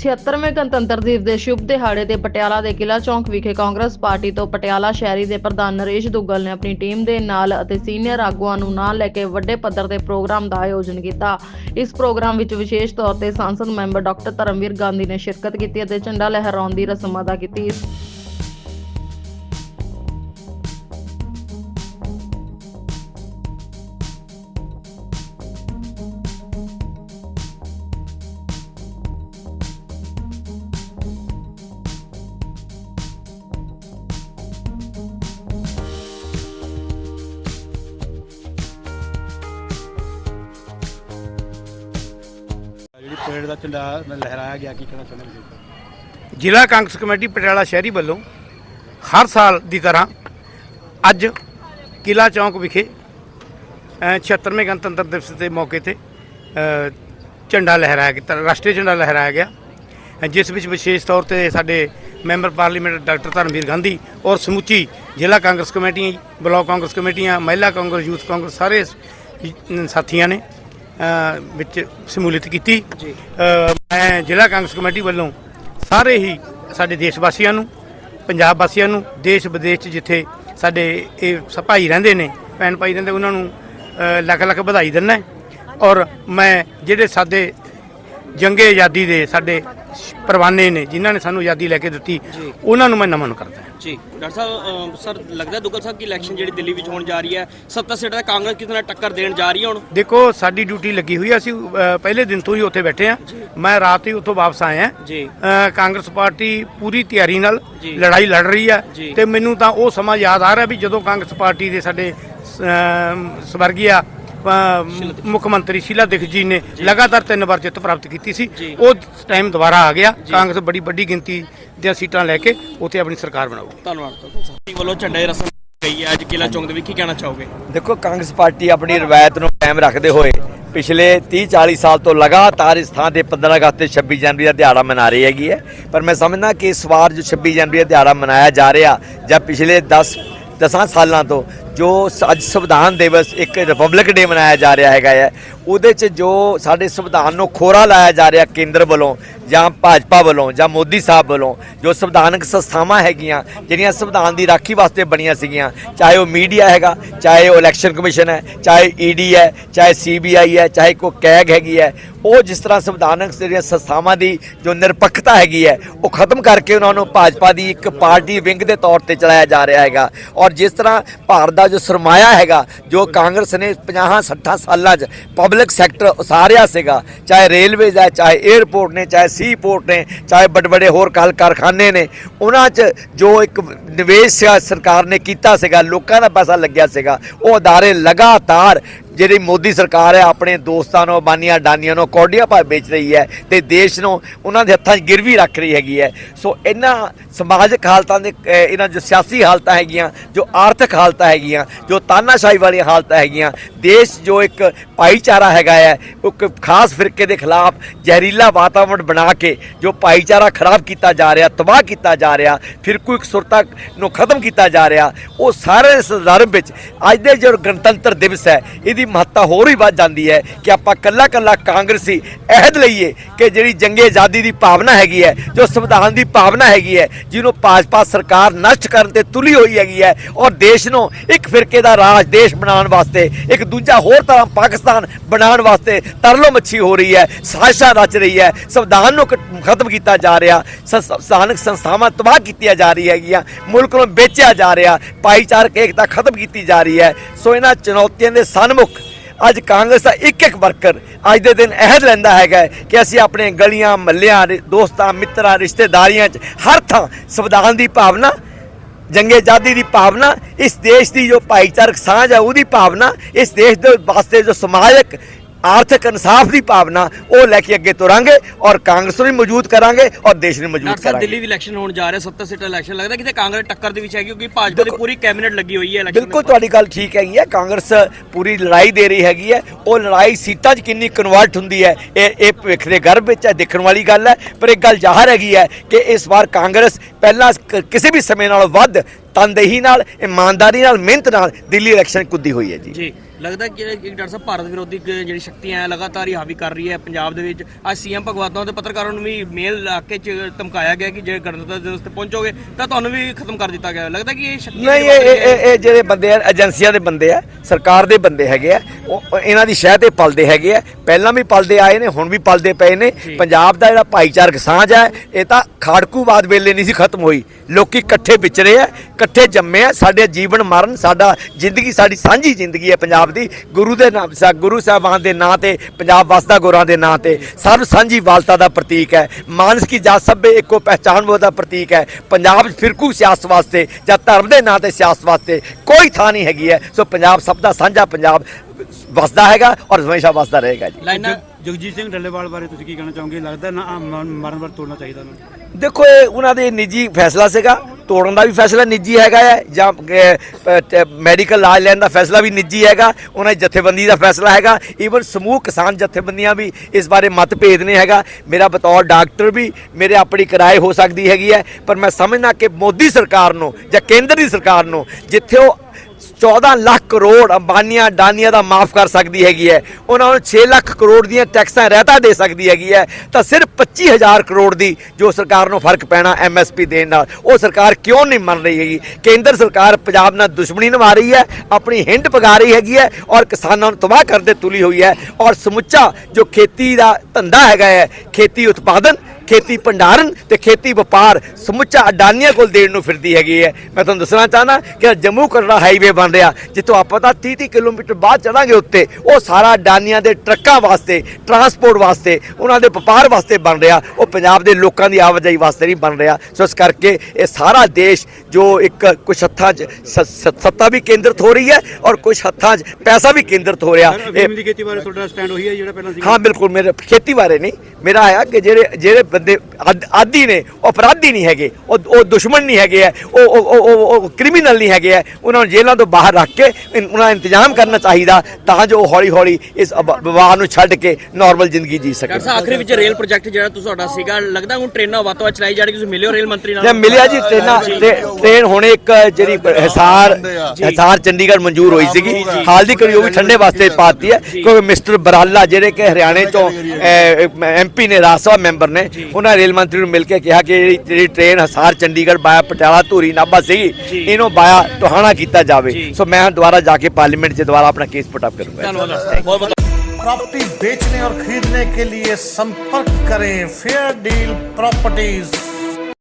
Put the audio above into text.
76ਵੇਂ ਗਣਤੰਤਰ ਦਿਵਸ ਦੇ ਸ਼ੁਭ ਦਿਹਾੜੇ ਤੇ ਪਟਿਆਲਾ ਦੇ ਕਿਲਾ ਚੌਂਕ ਵਿਖੇ ਕਾਂਗਰਸ ਪਾਰਟੀ ਤੋਂ ਪਟਿਆਲਾ ਸ਼ਹਿਰੀ ਦੇ ਪ੍ਰਧਾਨ ਨਰੇਸ਼ ਦੁੱਗਲ ਨੇ ਆਪਣੀ ਟੀਮ ਦੇ ਨਾਲ ਅਤੇ ਸੀਨੀਅਰ ਆਗੂਆਂ ਨੂੰ ਨਾਲ ਲੈ ਕੇ ਵੱਡੇ ਪੱਧਰ ਤੇ ਪ੍ਰੋਗਰਾਮ ਦਾ ਆਯੋਜਨ ਕੀਤਾ। ਇਸ ਪ੍ਰੋਗਰਾਮ ਵਿੱਚ ਵਿਸ਼ੇਸ਼ ਤੌਰ ਤੇ ਸੰਸਦ ਮੈਂਬਰ ਡਾਕਟਰ ਧਰਮਵੀਰ ਗਾਂਧੀ ਨੇ ਸ਼ਿਰਕਤ ਕੀਤੀ ਅਤੇ ਝੰਡਾ ਲਹਿਰਾਉਣ ਦੀ ਰਸਮ ਅਦਾ ਕੀਤੀ। ਪਰੇਡ ਦਾ ਝੰਡਾ ਲਹਿਰਾਇਆ ਗਿਆ ਕੀ ਕਹਿਣਾ ਚਾਹੁੰਦੇ ਤੁਸੀਂ ਜ਼ਿਲ੍ਹਾ ਕਾਂਗਰਸ ਕਮੇਟੀ ਪਟਿਆਲਾ ਸ਼ਹਿਰੀ ਵੱਲੋਂ ਹਰ ਸਾਲ ਦੀ ਤਰ੍ਹਾਂ ਅੱਜ ਕਿਲਾ ਚੌਂਕ ਵਿਖੇ ਅ, 76ਵੇਂ ਗਣਤੰਤਰ ਦਿਵਸ ਦੇ ਮੌਕੇ ਤੇ ਝੰਡਾ ਲਹਿਰਾਇਆ ਗਿਆ ਰਾਸ਼ਟਰੀ ਝੰਡਾ ਲਹਿਰਾਇਆ ਗਿਆ। ਜਿਸ ਵਿੱਚ ਵਿਸ਼ੇਸ਼ ਤੌਰ ਤੇ ਸਾਡੇ member parliament doctor Dharamvir Gandhi ਔਰ ਸਮੁੱਚੀ ਜ਼ਿਲ੍ਹਾ ਕਾਂਗਰਸ ਕਮੇਟੀ ਬਲਾਕ ਕਾਂਗਰਸ ਕਮੇਟੀਆਂ ਮਹਿਲਾ ਕਾਂਗਰਸ ਯੂਥ ਕਾਂਗਰਸ ਸਾਰੇ ਸਾਥੀਆਂ ਨੇ ਵਿੱਚ ਸਮੂਲਿਤ ਕੀਤੀ। ਮੈਂ ਜ਼ਿਲ੍ਹਾ ਕਾਂਗਰਸ ਕਮੇਟੀ ਵੱਲੋਂ ਸਾਰੇ ਹੀ ਸਾਡੇ ਦੇਸ਼ ਵਾਸੀਆਂ ਨੂੰ ਪੰਜਾਬ ਵਾਸੀਆਂ ਨੂੰ ਦੇਸ਼ ਵਿਦੇਸ਼ 'ਚ ਜਿੱਥੇ ਸਾਡੇ ਇਹ ਭਾਈ ਰਹਿੰਦੇ ਨੇ ਭੈਣ ਭਾਈ ਰਹਿੰਦੇ ਉਹਨਾਂ ਨੂੰ ਲੱਖ ਲੱਖ ਵਧਾਈ ਦਿੰਦਾ। ਔਰ ਮੈਂ ਜਿਹੜੇ ਸਾਡੇ ਜੰਗੇ ਆਜ਼ਾਦੀ ਦੇ ਸਾਡੇ ਪਰਵਾਨੇ ਨੇ ਜਿਨ੍ਹਾਂ ਨੇ ਸਾਨੂੰ ਆਜ਼ਾਦੀ ਲੈ ਕੇ ਦਿੱਤੀ ਉਹਨਾਂ ਨੂੰ ਮੈਂ ਨਮਨ ਕਰਦਾ ਜੀ। ਡਾਕਟਰ ਸਾਹਿਬ ਸਰ ਲੱਗਦਾ ਦੁੱਗਲ ਸਾਹਿਬ ਕਿ ਇਲੈਕਸ਼ਨ ਜਿਹੜੀ ਦਿੱਲੀ ਵਿੱਚ ਹੋਣ ਜਾ ਰਹੀ ਹੈ 70 ਸੀਟਾਂ ਦਾ ਕਾਂਗਰਸ ਕਿਸ ਨਾਲ ਟੱਕਰ ਦੇਣ ਜਾ ਰਹੀ ਹੈ ਹੁਣ? ਦੇਖੋ ਸਾਡੀ ਡਿਊਟੀ ਲੱਗੀ ਹੋਈ ਹੈ ਅਸੀਂ ਅ, ਪਹਿਲੇ ਦਿਨ ਤੋਂ ਹੀ ਉੱਥੇ ਬੈਠੇ ਆ ਮੈਂ ਰਾਤ ਹੀ ਉੱਥੋਂ ਵਾਪਸ ਆਇਆ। ਜੀ। ਅ, ਕਾਂਗਰਸ ਪਾਰਟੀ ਪੂਰੀ ਤਿਆਰੀ ਨਾਲ ਜੀ। ਲੜਾਈ ਲੜ ਰਹੀ ਹੈ ਜੀ। ਤੇ ਮੈਨੂੰ ਤਾਂ ਉਹ ਸਮਾਂ ਯਾਦ ਆ ਰਿਹਾ ਵੀ ਜਦੋਂ ਕਾਂਗਰਸ ਪਾਰਟੀ ਦੇ ਸਾਡੇ ਅ, ਸਵਰਗੀਆ ਮੁੱਖ ਮੰਤਰੀ ਸ਼ੀਲਾ ਦੀਕਸ਼ਿਤ ਜੀ ਨੇ ਲਗਾਤਾਰ ਤਿੰਨ ਵਾਰ ਜਿੱਤ ਪ੍ਰਾਪਤ ਕੀਤੀ ਸੀ। ਉਹ ਟਾਈਮ ਦੁਬਾਰਾ ਆ ਗਿਆ। ਕਾਂਗਰਸ ਬੜੀ ਵੱਡੀ ਗਿਣਤੀ ਦੀਆਂ ਸੀਟਾਂ ਲੈ ਕੇ ਉੱਥੇ ਆਪਣੀ ਸਰਕਾਰ ਬਣਾਊਗੀ। ਧੰਨਵਾਦ। ਵੱਲੋਂ ਝੰਡੇ ਦੀ ਰਸਮ ਗਈ ਹੈ। ਅੱਜ ਕਿਲਾ ਚੌਂਕ ਦੇ ਵਿੱਚ ਕੀ ਕਹਿਣਾ ਚਾਹੋਗੇ? ਦੇਖੋ ਕਾਂਗਰਸ ਪਾਰਟੀ ਆਪਣੀ ਰਵਾਇਤ ਨੂੰ ਕਾਇਮ ਰੱਖਦੇ ਹੋਏ ਪਿਛਲੇ 30 40 ਸਾਲ ਤੋਂ ਲਗਾਤਾਰ ਇਸ ਥਾਂ ਤੇ 15 ਅਗਸਤ ਤੇ 26 ਜਨਵਰੀ ਦਾ ਦਿਹਾੜਾ ਮਨਾ ਰਹੀ ਹੈਗੀ ਹੈ। ਪਰ ਮੈਂ ਸਮਝਦਾ ਕਿ ਇਸ ਵਾਰ ਜੋ 26 ਜਨਵਰੀ ਦਾ ਦਿਹਾੜਾ ਮਨਾਇਆ ਜਾ ਰਿਹਾ ਜਾਂ ਪਿਛਲੇ 10 ਦਸਾਂ ਸਾਲਾਂ ਤੋਂ ਜੋ ਅੱਜ ਸੰਵਿਧਾਨ ਦਿਵਸ ਇੱਕ ਰਿਪਬਲਿਕ ਡੇ ਮਨਾਇਆ ਜਾ ਰਿਹਾ ਹੈਗਾ ਹੈ, ਉਹਦੇ 'ਚ ਜੋ ਸਾਡੇ ਸੰਵਿਧਾਨ ਨੂੰ ਖੋਰਾ ਲਾਇਆ ਜਾ ਰਿਹਾ ਕੇਂਦਰ ਵੱਲੋਂ ਜਾਂ ਭਾਜਪਾ ਵੱਲੋਂ ਜਾਂ ਮੋਦੀ ਸਾਹਿਬ ਵੱਲੋਂ, ਜੋ ਸੰਵਿਧਾਨਕ ਸੰਸਥਾਵਾਂ ਹੈਗੀਆਂ, ਜਿਹੜੀਆਂ ਸੰਵਿਧਾਨ ਦੀ ਰਾਖੀ ਵਾਸਤੇ ਬਣੀਆਂ ਸੀਗੀਆਂ, ਚਾਹੇ ਉਹ ਮੀਡੀਆ ਹੈਗਾ, ਚਾਹੇ ਉਹ ਇਲੈਕਸ਼ਨ ਕਮਿਸ਼ਨ ਹੈ, ਚਾਹੇ ਈਡੀ ਹੈ, ਚਾਹੇ ਸੀਬੀਆਈ ਹੈ, ਚਾਹੇ ਕੋਈ ਕੈਗ ਹੈਗੀ ਹੈ, ਉਹ ਜਿਸ ਤਰ੍ਹਾਂ ਸੰਵਿਧਾਨਕ ਜਿਹੜੀਆਂ ਸੰਸਥਾਵਾਂ ਦੀ ਜੋ ਨਿਰਪੱਖਤਾ ਹੈਗੀ ਹੈ, ਉਹ ਖਤਮ ਕਰਕੇ ਉਹਨਾਂ ਨੂੰ ਭਾਜਪਾ ਦੀ ਇੱਕ ਪਾਰਟੀ ਵਿੰਗ ਦੇ ਤੌਰ ਤੇ ਚਲਾਇਆ ਜਾ ਰਿਹਾ ਹੈਗਾ। ਔਰ ਜਿਸ ਤਰ੍ਹਾਂ ਭਾਰਤ ਦਾ ਜੋ ਸਰਮਾਇਆ ਹੈਗਾ ਜੋ ਕਾਂਗਰਸ ਨੇ 50 60 ਸਾਲਾਂ 'ਚ ਪਬਲਿਕ ਸੈਕਟਰ ਉਸਾਰਿਆ ਸੀਗਾ ਚਾਹੇ ਰੇਲਵੇਜ਼ ਹੈ ਚਾਹੇ 에ਅਰਪੋਰਟ ਨੇ ਚਾਹੇ ਸੀ ਪੋਰਟ ਨੇ ਚਾਹੇ ਵੱਡੇ ਵੱਡੇ ਹੋਰ ਕਲ ਕਾਰਖਾਨੇ ਨੇ ਉਹਨਾਂ 'ਚ ਜੋ ਇੱਕ ਨਿਵੇਸ਼ ਸਰਕਾਰ ਨੇ ਕੀਤਾ ਸੀਗਾ ਲੋਕਾਂ ਦਾ ਪੈਸਾ ਲੱਗਿਆ ਸੀਗਾ ਉਹ ਅਦਾਰੇ ਲਗਾਤਾਰ ਜਿਹੜੀ ਮੋਦੀ ਸਰਕਾਰ ਹੈ, ਆਪਣੇ ਦੋਸਤਾਂ ਨੂੰ ਬਾਨੀਆਂ ਡਾਨੀਆਂ ਨੂੰ ਕੌਡੀਆਂ ਪਾ ਵੇਚ ਰਹੀ ਹੈ ਤੇ ਦੇਸ਼ ਨੂੰ ਉਹਨਾਂ ਦੇ ਹੱਥਾਂ 'ਚ ਗਿਰਵੀ ਰੱਖ ਰਹੀ ਹੈਗੀ ਹੈ। ਸੋ ਇਹਨਾਂ ਸਮਾਜਿਕ ਹਾਲਤਾਂ ਦੇ ਇਹਨਾਂ ਜੋ ਸਿਆਸੀ ਹਾਲਤਾਂ ਹੈਗੀਆਂ, ਜੋ ਆਰਥਿਕ ਹਾਲਤਾਂ ਹੈਗੀਆਂ, ਜੋ ਤਾਨਾਸ਼ਾਹੀ ਵਾਲੀਆਂ ਹਾਲਤਾਂ ਹੈਗੀਆਂ, ਦੇਸ਼ ਜੋ ਇੱਕ ਭਾਈਚਾਰਾ ਹੈਗਾ ਹੈ, ਉਹ ਇੱਕ ਖਾਸ ਫਿਰਕੇ ਦੇ ਖਿਲਾਫ ਜ਼ਹਿਰੀਲਾ ਵਾਤਾਵਰਣ ਬਣਾ ਕੇ ਜੋ ਭਾਈਚਾਰਾ ਖਰਾਬ ਕੀਤਾ ਜਾ ਰਿਹਾ, ਤਬਾਹ ਕੀਤਾ ਜਾ ਰਿਹਾ ਫਿਰਕੂ ਇਕਸੁਰਤਾ ਨੂੰ ਖਤਮ ਕੀਤਾ ਜਾ ਰਿਹਾ, ਉਹ ਸਾਰੇ ਸੰਦਰਭ ਵਿੱਚ ਅੱਜ ਦੇ ਜੋ ਗਣਤੰਤਰ ਦਿਵਸ ਹੈ, ਇਹਦੀ ਮਹੱਤਤਾ ਹੋਰ ਹੀ ਵੱਧ ਜਾਂਦੀ ਹੈ ਕਿ ਆਪਾਂ ਕੱਲਾ ਕੱਲਾ ਕਾਂਗਰਸੀ ਅਹਿਦ ਲਈਏ ਕਿ ਜਿਹੜੀ ਜੰਗੇ ਆਜ਼ਾਦੀ ਦੀ ਭਾਵਨਾ ਹੈਗੀ ਹੈ, ਜੋ ਸੰਵਿਧਾਨ ਦੀ ਭਾਵਨਾ ਹੈਗੀ ਹੈ, ਜਿਹਨੂੰ ਭਾਜਪਾ ਸਰਕਾਰ ਨਸ਼ਟ ਕਰਨ ਤੇ ਤੁਲੀ ਹੋਈ ਹੈਗੀ ਹੈ, ਔਰ ਦੇਸ਼ ਨੂੰ ਇੱਕ ਫਿਰਕੇ ਦਾ ਰਾਜ, ਦੇਸ਼ ਬਣਾਉਣ ਵਾਸਤੇ ਇੱਕ ਦੂਜਾ ਹੋਰ ਤਰ੍ਹਾਂ ਪਾਕਿਸਤਾਨ ਬਣਾਉਣ ਵਾਸਤੇ ਤਰਲੋ ਮੱਛੀ ਹੋ ਰਹੀ ਹੈ ਸਾਜ਼ਿਸ਼ਾਂ ਰਚ ਰਹੀ ਹੈ, ਸੰਵਿਧਾਨ ਨੂੰ ਖਤਮ ਕੀਤਾ ਜਾ ਰਿਹਾ ਸ- ਸੰਸਥਾਵਾਂ ਤਬਾਹ ਕੀਤੀਆਂ ਜਾ ਰਹੀ ਹੈਗੀਆਂ, ਮੁਲਕ ਨੂੰ ਵੇਚਿਆ ਜਾ ਰਿਹਾ, ਭਾਈਚਾਰਕ ਏਕਤਾ ਖਤਮ ਕੀਤੀ ਜਾ ਰਹੀ ਹੈ। ਸੋ ਇਹਨਾਂ ਚੁਣੌਤੀਆਂ ਦੇ ਸਨਮੁਖ ਅੱਜ ਕਾਂਗਰਸ ਦਾ ਇੱਕ ਇੱਕ ਵਰਕਰ ਅੱਜ ਦੇ ਦਿਨ ਅਹਿਦ ਲੈਂਦਾ ਹੈਗਾ ਕਿ ਅਸੀਂ ਆਪਣੇ ਗਲੀਆਂ, ਮੱਲਿਆਂ ਦੋਸਤਾਂ, ਮਿੱਤਰਾਂ, ਰਿਸ਼ਤੇਦਾਰੀਆਂ 'ਚ ਹਰ ਥਾਂ ਸੰਵਿਧਾਨ ਦੀ ਭਾਵਨਾ ਜੰਗੇ ਆਜ਼ਾਦੀ ਦੀ ਭਾਵਨਾ, ਇਸ ਦੇਸ਼ ਦੀ ਜੋ ਭਾਈਚਾਰਕ ਸਾਂਝ ਹੈ ਉਹਦੀ ਭਾਵਨਾ, ਇਸ ਦੇਸ਼ ਦੇ ਵਾਸਤੇ ਜੋ ਸਮਾਜਿਕ ਆਰਥਿਕ ਇਨਸਾਫ ਦੀ ਭਾਵਨਾ ਉਹ ਲੈ ਕੇ ਅੱਗੇ ਤੁਰਾਂਗੇ ਔਰ ਕਾਂਗਰਸ ਨੂੰ ਵੀ ਮੌਜੂਦ ਕਰਾਂਗੇ ਔਰ ਦੇਸ਼ ਨੂੰ ਮੌਜੂਦ ਕਰਾਂਗੇ। ਦਿੱਲੀ ਵੀ ਇਲੈਕਸ਼ਨ ਹੋਣ ਜਾ ਰਿਹਾ 70 ਸੀਟਾਂ ਇਲੈਕਸ਼ਨ ਲੱਗਦਾ ਕਿਤੇ ਕਾਂਗਰਸ ਟੱਕਰ ਦੇ ਵਿੱਚ ਹੈ ਕਿਉਂਕਿ ਭਾਜਪਾ ਦੀ ਪੂਰੀ ਕੈਬਨਿਟ ਲੱਗੀ ਹੋਈ ਹੈ ਇਲੈਕਸ਼ਨ ਬਿਲਕੁਲ ਤੁਹਾਡੀ ਗੱਲ ਠੀਕ ਹੈਗੀ ਹੈ ਕਾਂਗਰਸ ਪੂਰੀ ਲੜਾਈ ਦੇ ਰਹੀ ਹੈਗੀ ਹੈ ਉਹ ਲੜਾਈ ਸੀਟਾਂ 'ਚ ਕਿੰਨੀ ਕਨਵਰਟ ਹੁੰਦੀ ਹੈ ਇਹ ਇਹ ਭਵਿੱਖ ਦੇ ਗਰਭ ਵਿੱਚ ਹੈ ਦੇਖਣ ਵਾਲੀ ਗੱਲ ਹੈ ਪਰ ਇੱਕ ਗੱਲ ਜ਼ਾਹਰ ਹੈਗੀ ਹੈ ਕਿ ਇਸ ਵਾਰ ਕਾਂਗਰਸ ਪਹਿਲਾਂ ਕਿਸੇ ਵੀ ਸਮੇਂ ਨਾਲੋਂ ਵੱਧ ਤਨਦੇਹੀ ਨਾਲ ਇਮਾਨਦਾਰੀ ਨਾਲ ਮਿਹਨਤ ਨਾਲ ਦਿੱਲੀ ਇਲੈਕਸ਼ਨ ਕੁੱਦੀ ਹੋਈ ਹੈ ਜੀ। ਜੀ। ਲੱਗਦਾ ਕਿ ਡਾਕਟਰ ਸਾਹਿਬ ਭਾਰਤ ਵਿਰੋਧੀ ਜਿਹੜੀ ਸ਼ਕਤੀਆਂ ਲਗਾਤਾਰ ਹੀ ਹਾਵੀ ਕਰ ਰਹੀ ਹੈ ਪੰਜਾਬ ਦੇ ਵਿੱਚ। ਅੱਜ ਸੀਐਮ ਭਗਵੰਤ ਤੇ ਪੱਤਰਕਾਰਾਂ ਨੂੰ ਵੀ ਮੇਲ ਇਲਾਕੇ 'ਚ ਧਮਕਾਇਆ ਗਿਆ ਕਿ ਜੇ ਗਣਤੰਤਰ ਦਿਵਸ ਤੇ ਪਹੁੰਚੋਗੇ ਤਾਂ ਤੁਹਾਨੂੰ ਵੀ ਖਤਮ ਕਰ ਦਿੱਤਾ ਗਿਆ। ਲੱਗਦਾ ਕਿ ਇਹ ਸ਼ਕਤੀ ਨਹੀਂ ਇਹ ਇਹ- ਜਿਹੜੇ ਬੰਦੇ ਆ ਏਜੰਸੀਆਂ ਦੇ ਬੰਦੇ ਆ ਸਰਕਾਰ ਦੇ ਬੰਦੇ ਹੈਗੇ ਆ ਇਹਨਾਂ ਦੀ ਸ਼ਹਿ ਤੇ ਪਲਦੇ ਹੈਗੇ ਆ ਪਹਿਲਾਂ ਵੀ ਪਲਦੇ ਆਏ ਨੇ ਹੁਣ ਵੀ ਪਲਦੇ ਪਏ ਨੇ। ਪੰਜਾਬ ਦਾ ਜਿਹੜਾ ਭਾਈਚਾਰਕ ਸਾਂਝ ਹੈ ਇਹ ਤਾਂ ਖਾੜਕੂਵਾਦ ਵੇਲੇ ਨਹੀਂ ਸੀ ਖਤਮ ਹੋਈ। ਲੋਕੀ ਇਕੱਠੇ ਵਿਚਰੇ ਆ ਇਕੱਠੇ ਜੰਮੇ ਆ। ਸਾਡੇ ਜੀਵਨ ਮਰਨ ਸਾਡਾ ਜ਼ਿੰਦਗੀ ਸਾਡੀ ਸਾਂਝੀ ਜ਼ਿੰਦਗੀ ਹੈ ਪੰਜਾਬ ਦੀ। ਗੁਰੂ ਦੇ ਨਾਮ ਸਾ ਗੁਰੂ ਸਾਹਿਬਾਨ ਦੇ ਨਾਂ ਤੇ ਪੰਜਾਬ ਵਸਦਾ ਗੁਰਾਂ ਦੇ ਨਾਂ ਤੇ। ਸਰਬ ਸਾਂਝੀ ਵਾਲਤਾ ਦਾ ਪ੍ਰਤੀਕ ਹੈ। ਮਾਨਸ ਕੀ ਜਾਤ ਸਭੇ ਇੱਕੋ ਪਹਿਚਾਨ ਉਹ ਦਾ ਪ੍ਰਤੀਕ ਹੈ। ਪੰਜਾਬ ਫਿਰਕੂ ਸਿਆਸਤ ਵਾਸਤੇ ਜਾਂ ਧਰਮ ਦੇ ਨਾਂ ਤੇ ਸਿਆਸਤ ਵਾਸਤੇ ਕੋਈ ਥਾਂ ਨਹੀਂ ਹੈਗੀ ਹੈ। ਸੋ ਪੰਜਾਬ ਸਭ ਦਾ ਸਾਂਝਾ ਪੰਜਾਬ ਵਸਦਾ ਹੈਗਾ ਔਰ ਹਮੇਸ਼ਾ ਵਸਦਾ ਰਹੇਗਾ ਜੀ। ਲਾਈਨਾਂ ਜਗ- ਜਗਜੀਤ ਸਿੰਘ ਡੱਲੇਵਾਲ ਬਾਰੇ ਤੁਸੀਂ ਕੀ ਕਹਿਣਾ ਚਾਹੋਗੇ? ਲੱਗਦਾ ਨਾ ਮਰਨ ਵਰ ਤੋੜਨਾ ਚਾਹੀਦਾ ਉਹਨਾਂ ਨੂੰ? ਦੇਖੋ ਇਹ ਉਹਨਾਂ ਦੇ ਨਿੱਜੀ ਫੈਸਲਾ ਸੀਗਾ। ਤੋੜਨ ਦਾ ਵੀ ਫੈਸਲਾ ਨਿੱਜੀ ਹੈਗਾ ਹੈ ਜਾਂ ਮੈਡੀਕਲ ਇਲਾਜ ਲੈਣ ਦਾ ਫੈਸਲਾ ਵੀ ਨਿੱਜੀ ਹੈਗਾ। ਉਹਨਾਂ ਦੀ ਜਥੇਬੰਦੀ ਦਾ ਫੈਸਲਾ ਹੈਗਾ। ਈਵਨ ਸਮੂਹ ਕਿਸਾਨ ਜਥੇਬੰਦੀਆਂ ਵੀ ਇਸ ਬਾਰੇ ਮਤਭੇਦ ਨਹੀਂ ਹੈਗਾ। ਮੇਰਾ ਬਤੌਰ ਡਾਕਟਰ ਵੀ ਮੇਰੇ ਆਪਣੀ ਕਿਰਾਏ ਹੋ ਸਕਦੀ ਹੈਗੀ ਹੈ। ਪਰ ਮੈਂ ਸਮਝਦਾ ਕਿ ਮੋਦੀ ਸਰਕਾਰ ਨੂੰ ਜਾਂ ਕੇਂਦਰ ਦੀ ਸਰਕਾਰ ਨੂੰ ਜਿੱਥੇ ਉਹ 14 ਲੱਖ ਕਰੋੜ ਅੰਬਾਨੀਆਂ ਅਡਾਨੀਆਂ ਦਾ ਮਾਫ ਕਰ ਸਕਦੀ ਹੈਗੀ ਹੈ। ਉਹਨਾਂ ਨੂੰ 6 ਲੱਖ ਕਰੋੜ ਦੀਆਂ ਟੈਕਸਾਂ ਰਹਿਤਾ ਦੇ ਸਕਦੀ ਹੈਗੀ ਹੈ। ਤਾਂ ਸਿਰਫ 25000 ਕਰੋੜ ਦੀ ਜੋ ਸਰਕਾਰ ਨੂੰ ਫ਼ਰਕ ਪੈਣਾ ਐਮਐਸਪੀ ਦੇਣ ਨਾਲ, ਉਹ ਸਰਕਾਰ ਕਿਉਂ ਨਹੀਂ ਮੰਨ ਰਹੀ ਹੈਗੀ? ਕੇਂਦਰ ਸਰਕਾਰ ਪੰਜਾਬ ਨਾਲ ਦੁਸ਼ਮਣੀ ਨਿਭਾ ਰਹੀ ਹੈ, ਆਪਣੀ ਹਿੰਡ ਪਗਾ ਰਹੀ ਹੈਗੀ ਹੈ ਔਰ ਕਿਸਾਨਾਂ ਨੂੰ ਤਬਾਹ ਕਰਦੇ ਤੁਲੀ ਹੋਈ ਹੈ। ਔਰ ਸਮੁੱਚਾ ਜੋ ਖੇਤੀ ਦਾ ਧੰਦਾ ਹੈਗਾ ਹੈ, ਖੇਤੀ ਉਤਪਾਦਨ ਖੇਤੀ ਭੰਡਾਰਨ ਤੇ ਖੇਤੀ ਵਪਾਰ ਸਮੁੱਚਾ ਅਡਾਨੀਆਂ ਕੋਲ ਦੇਣ ਨੂੰ ਫਿਰਦੀ ਹੈਗੀ ਹੈ। ਮੈਂ ਤੁਹਾਨੂੰ ਦੱਸਣਾ ਚਾਹਨਾ ਕਿ ਜੰਮੂ ਕਟੜਾ ਹਾਈਵੇ ਬਣ ਰਿਹਾ। ਜਿੱਥੋਂ ਆਪਾਂ ਤਾਂ 30 30 ਕਿਲੋਮੀਟਰ ਬਾਅਦ ਚੜਾਂਗੇ ਉੱਤੇ ਉਹ ਸਾਰਾ ਅਡਾਨੀਆਂ ਦੇ ਟਰੱਕਾਂ ਵਾਸਤੇ ਟਰਾਂਸਪੋਰਟ ਵਾਸਤੇ ਉਹਨਾਂ ਦੇ ਵਪਾਰ ਵਾਸਤੇ ਬਣ ਰਿਹਾ। ਉਹ ਪੰਜਾਬ ਦੇ ਲੋਕਾਂ ਦੀ ਆਵਾਜਾਈ ਵਾਸਤੇ ਨਹੀਂ ਬਣ ਰਿਹਾ। ਸੋ ਇਸ ਕਰਕੇ ਇਹ ਸਾਰਾ ਦੇਸ਼ ਜੋ ਇੱਕ ਕੁਛ ਹੱਥਾਂ 'ਚ ਸੱਤਾ ਵੀ ਕੇਂਦਰਿਤ ਹੋ ਰਹੀ ਹੈ ਔਰ ਕੁਛ ਹੱਥਾਂ 'ਚ ਪੈਸਾ ਵੀ ਕੇਂਦਰਿਤ ਹੋ ਰਿਹਾ। ਸਰ ਇਹ ਅਫੀਮ ਦੀ ਖੇਤੀ ਬਾਰੇ ਤੁਹਾਡਾ ਸਟੈਂਡ ਉਹੀ ਹੈ ਜਿਹੜਾ ਪਹਿਲਾਂ ਸੀ ਹਾਂ ਬਿਲਕੁਲ। ਮੇਰੇ ਖੇਤੀ ਬਾਰੇ ਨਹੀਂ। ਮੇਰਾ ਆਇਆ ਕਿ ਜਿਹੜੇ ਜਿਹੜੇ ਬੰਦੇ ਆਦ- ਨੇ ਉਹ ਅਪਰਾਧੀ ਨਹੀਂ ਹੈਗੇ ਉਹ ਉਹ ਦੁਸ਼ਮਣ ਨਹੀਂ ਹੈਗੇ ਹੈ ਉਹ ਉਹ ਉਹ- ਕ੍ਰਿਮੀਨਲ ਨਹੀਂ ਹੈਗੇ ਹੈ ਉਹਨਾਂ ਨੂੰ ਜੇਲ੍ਹਾਂ ਤੋਂ ਬਾਹਰ ਰੱਖ ਕੇ ਉਹਨਾਂ ਦਾ ਇੰਤਜ਼ਾਮ ਕਰਨਾ ਚਾਹੀਦਾ ਤਾਂ ਜੋ ਹੌਲੀ ਹੌਲੀ ਇਸ ਵਿਵਾਹ ਨੂੰ ਛੱਡ ਕੇ ਨਾਰਮਲ ਜ਼ਿੰਦਗੀ ਜੀ ਸਕੇ ਡਾਕਟਰ ਆਖਰੀ ਵਿੱਚ ਰੇਲ ਪ੍ਰੋਜੈਕਟ ਜਿਹੜਾ ਤੁਹਾਡਾ ਸੀਗਾ ਲੱਗਦਾ ਹੁਣ ਟ੍ਰੇਨਾਂ ਵੱਧ ਚਲਾਈ ਜਾਣਗੀ ਤੁਸੀਂ ਮਿਲਿਓ ਰੇਲ ਮੰਤਰੀ ਨਾਲ। ਜੇ ਮਿਲਿਆ ਜੀ ਟ੍ਰੇਨਾਂ ਤੇ ਟ੍ਰੇਨ ਹੁਣ ਇੱਕ ਜਿਹੜੀ ਹਿਸਾਰ ਹਿਸਾਰ ਚੰਡੀਗੜ੍ਹ ਮਨਜ਼ੂਰ ਹੋਈ ਸੀਗੀ। ਹਾਲ ਦੀ ਕਰੀ ਉਹ ਵੀ ਠੰਡੇ ਵਾਸਤੇ ਪਾਤੀ ਹੈ ਕਿਉਂਕਿ ਮਿਸਟਰ ਬਰਾਲਾ ਜਿਹੜੇ ਕਿ ਹਰਿਆਣੇ ਤੋਂ ਐਮਪੀ ਨੇ ਰਾਜ ਸਭਾ ਮੈਂਬਰ ਨੇ ਉਹਨਾਂ ਰੇਲ ਮੰਤਰੀ ਨੂੰ ਮਿਲ ਕੇ ਕਿਹਾ ਕਿ ਜਿਹੜੀ ਜਿਹੜੀ ਟ੍ਰੇਨ ਹਿਸਾਰ ਚੰਡੀਗੜ੍ਹ ਬਾਇਆ ਪਟਿਆਲਾ ਧੂਰੀ ਨਾਭਾ ਸੀਗੀ ਇਹਨੂੰ ਬਾਇਆ ਟੋਹਾਣਾ ਕੀਤਾ ਜਾਵੇ ਸੋ ਮੈਂ ਦੁਬਾਰਾ ਜਾ ਕੇ ਪਾਰਲੀਮੈਂਟ 'ਚ ਦੁਬਾਰਾ ਆਪਣਾ ਕੇਸ ਪੁੱਟ ਅਪ ਕਰੂੰਗਾ ਧੰਨਵਾਦ ਡਾਕਟਰ ਸਾਹਿਬ ਬਹੁਤ ਬਹੁਤ प्रॉपर्टी बेचने और खरीदने के लिए संपर्क करें फेयर डील प्रॉपर्टीज